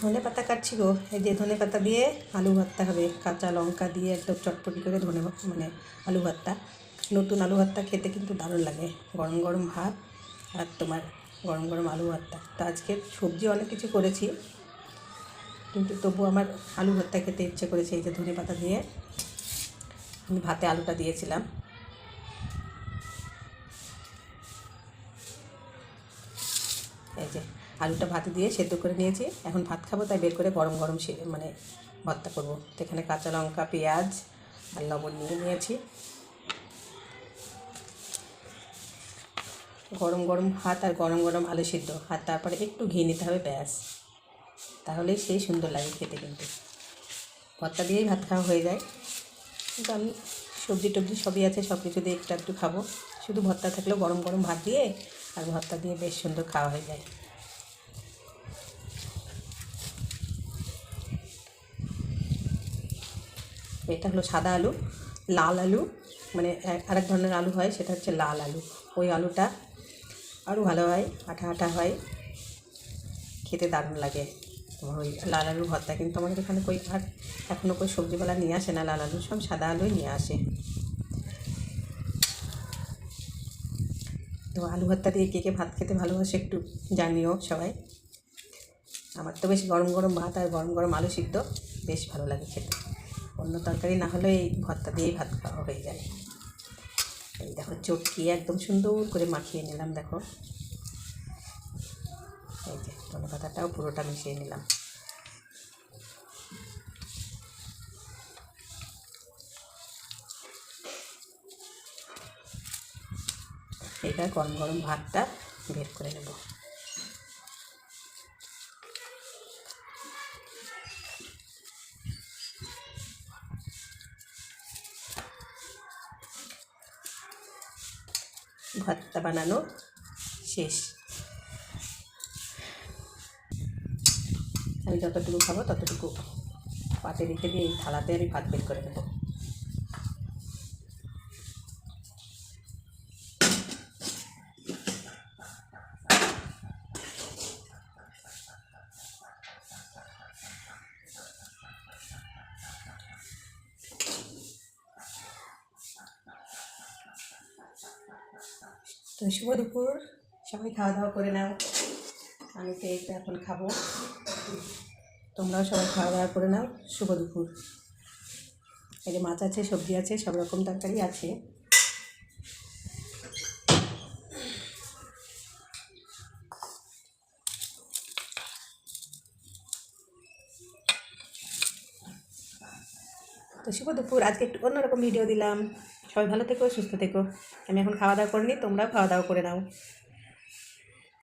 ধনে পাতা কাটছি গো এই যে ধনে পাতা দিয়ে আলু ভর্তা হবে। কাঁচা লঙ্কা দিয়ে একদম চটপটি করে ধনে মানে আলু ভর্তা। নতুন আলু ভর্তা খেতে কিন্তু দারুণ লাগে। গরম গরম ভাত আর তোমার গরম গরম আলু ভর্তা। তো আজকে সবজি অনেক কিছু করেছি, কিন্তু তবু আমার আলু ভর্তা খেতে ইচ্ছে করেছে এই যে ধনে পাতা দিয়ে। আমি ভাতে আলুটা দিয়েছিলাম। এই যে আলুটা ভাতে দিয়ে সেদ্ধ করে নিয়েছি। এখন ভাত খাব, তাই বের করে গরম গরম সে মানে ভর্তা করব। তো এখানে কাঁচা লঙ্কা, পেঁয়াজ আর লবণ নিয়ে নিয়েছি। গরম গরম ভাত আর গরম গরম আলু সিদ্ধ। আর তারপরে একটু ঘি নিতে হবে ব্যাস। তাহলেই সেই সুন্দর লাগে খেতে কিন্তু। ভর্তা দিয়েই ভাত খাওয়া হয়ে যায়। কিন্তু আমি সবজি টবজি সবই আছে সব কিছু দিয়ে একটু একটু খাব। শুধু ভর্তা থাকলেও গরম গরম ভাত দিয়ে আর ভর্তা দিয়ে বেশ সুন্দর খাওয়া হয়ে যায়। এটা হলো সাদা আলু, লাল আলু মানে আরেক ধরনের আলু হয়, সেটা হচ্ছে লাল আলু। ওই আলুটা আরও ভালো হয়, আঠা আঠা হয়, খেতে দারুণ লাগে। তোমার ওই লাল আলুর ভর্তা কিন্তু আমাদের এখানে কই আর এখনও কই সবজিওয়ালা নিয়ে আসে না লাল আলু, সব সাদা আলুই নিয়ে আসে। তো আলু ভর্তা দিয়ে কে কে ভাত খেতে ভালোবাসে একটু জানিও সবাই। আমার তো বেশ গরম গরম ভাত আর গরম গরম আলু সিদ্ধ, বেশ ভালো লাগে খেতে। অন্য তরকারি না হলে এই ভর্তা দিয়েই ভাত খাওয়া হয়ে যায়। এই দেখো চটকি একদম সুন্দর করে মাখিয়ে নিলাম, দেখো। এই যে ধনে পাতাটাও পুরোটা মিশিয়ে নিলাম। এটা গরম গরম ভাতটা বের করে নেব। ভাতটা বানানো শেষ। আমি যতটুকু খাব ততটুকু পাতে রেখে দিয়ে এই থালাতে আমি ভাত বের করে দেবো তো শুভ দুপুর। সবাই খাওয়া দাওয়া করে নাও। আমি তো এইটা এখন খাব। তোমরাও সবাই খাওয়া দাওয়া করে নাও। শুভ দুপুর। এই যে মাছ আছে, সবজি আছে, সব রকম তরকারি আছে। তো শুভ দুপুর। আজকে একটু অন্যরকম ভিডিও দিলাম। সবাই ভালো থেকো, সুস্থ থেকো। আমি এখন খাওয়া দাওয়া করিনি তোমরাও খাওয়া দাওয়া করে নাও।